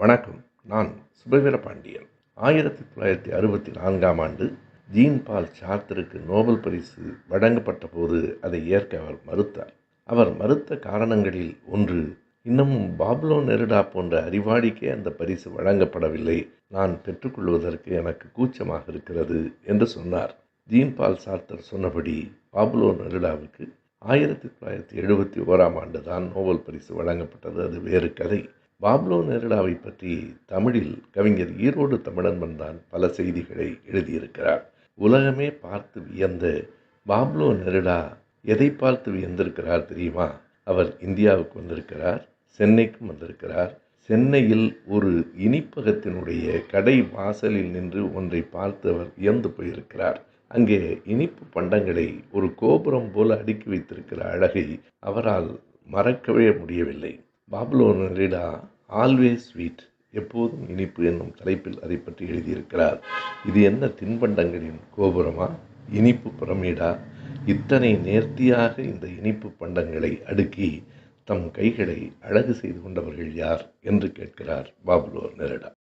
வணக்கம். நான் சுபவீர பாண்டியன் ஆயிரத்தி தொள்ளாயிரத்தி அறுபத்தி நான்காம் ஆண்டு ஜீன் பால் சார்த்தருக்கு நோபல் பரிசு வழங்கப்பட்ட போது அதை ஏற்க அவர் மறுத்தார். அவர் மறுத்த காரணங்களில் ஒன்று இன்னமும் பாப்லோ நெருடா போன்ற அறிவாளிக்கே அந்த பரிசு வழங்கப்படவில்லை. நான் பெற்றுக்கொள்வதற்கு எனக்கு கூச்சமாக இருக்கிறது என்று சொன்னார். ஜீன் பால் சார்த்தர் சொன்னபடி பாப்லோ நெருடாவுக்கு ஆயிரத்தி தொள்ளாயிரத்தி எழுபத்தி ஓராம் ஆண்டு தான் நோபல் பரிசு வழங்கப்பட்டது. அது வேறு கதை. பாப்லோ நெருடாவை பற்றி தமிழில் கவிஞர் ஈரோடு தமிழன் தான் பல செய்திகளை எழுதியிருக்கிறார். உலகமே பார்த்து வியந்த பாப்லோ நெருடா எதை பார்த்து வியந்திருக்கிறார் தெரியுமா? அவர் இந்தியாவுக்கு வந்திருக்கிறார் சென்னைக்கும் வந்திருக்கிறார். சென்னையில் ஒரு இனிப்பகத்தினுடைய கடை வாசலில் நின்று ஒன்றை பார்த்து அவர் வியந்து போயிருக்கிறார். அங்கே இனிப்பு பண்டங்களை ஒரு கோபுரம் போல அடுக்கி வைத்திருக்கிற அழகை அவரால் மறக்கவே முடியவில்லை. பாப்லோ நெரிடா ஆல்வேஸ் ஸ்வீட் எப்போதும் இனிப்பு என்னும் தலைப்பில் அதை பற்றி எழுதியிருக்கிறார். இது என்ன தின்பண்டங்களின் கோபுரமா? இனிப்பு பிரமிடா இத்தனை நேர்த்தியாக இந்த இனிப்பு பண்டங்களை அடுக்கி தம் கைகளை அழகு செய்து கொண்டவர்கள் யார்? என்று கேட்கிறார் பாபுலோர் நெரடா